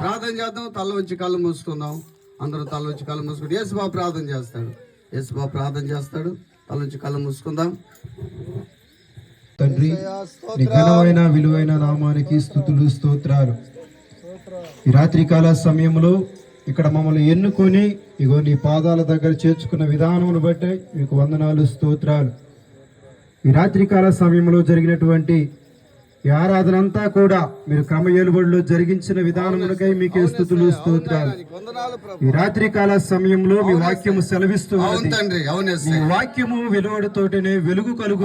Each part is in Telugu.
ప్రార్థన చేద్దాం తల వచ్చి కళ్ళు మూసుకుందాం. అందరూ తల వచ్చి కళ్ళు మూసుకుంటే యేసుబాబు ప్రార్థన చేస్తాడు. యేసుబాబు ప్రార్థన చేస్తాడు తల వచ్చి కళ్ళు మూసుకుందాం. తండ్రి నీ ఘనమైన విలువైన నామానికి స్థుతులు స్తోత్రాలు. ఈ రాత్రికాల సమయంలో ఇక్కడ మమ్మల్ని ఎన్నుకొని ఇగో నీ పాదాల దగ్గర చేర్చుకున్న విధానమును బట్టి మీకు వందనాలు స్తోత్రాలు. ఈ రాత్రికాల సమయంలో జరిగినటువంటి ఈ ఆరాధన అంతా కూడా మీరు క్రమ ఏలుబడిలో జరిగించిన విధానములకై మీకే స్థుతులు స్తోత్రాలు ఈ రాత్రికాల సమయంలో మీ వాక్యము సెలవిస్తూ మీ. వాక్యము వెలువడితోటనే వెలుగు కలుగు.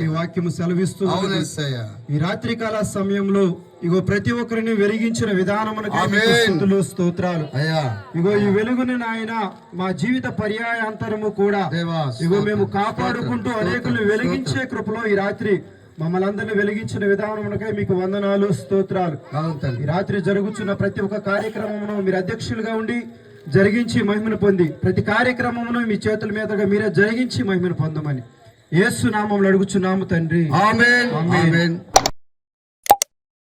మీ వాక్యము సెలవిస్తూ. ఈ రాత్రికాల సమయంలో ఇగో ప్రతి ఒక్కరిని వెలిగించిన విధానమునకు. స్థుతులు స్తోత్రాలు అయ్యా ఇగో ఈ వెలుగుని నాయన మా జీవిత పర్యాయాంతరము కూడా దేవా ఇగో మేము కాపాడుకుంటూ అనేకులను వెలిగించే కృపలో ఈ రాత్రి మమ్మల్ని అందరిని వెలిగించిన విధానమునకై మీకు వందనాలు స్తోత్రాలు. ఈ రాత్రి జరుగుతున్న ప్రతి ఒక్క కార్యక్రమమును మీరు అధ్యక్షులుగా ఉండి జరిగించి మహిమను పొంది ప్రతి కార్యక్రమమును మీ చేతుల మీదుగా మీరే జరిగించి మహిమను పొందమని యేసు నామంలో అడుగుచున్నాము తండ్రి. ఆమేన్. ఆమేన్.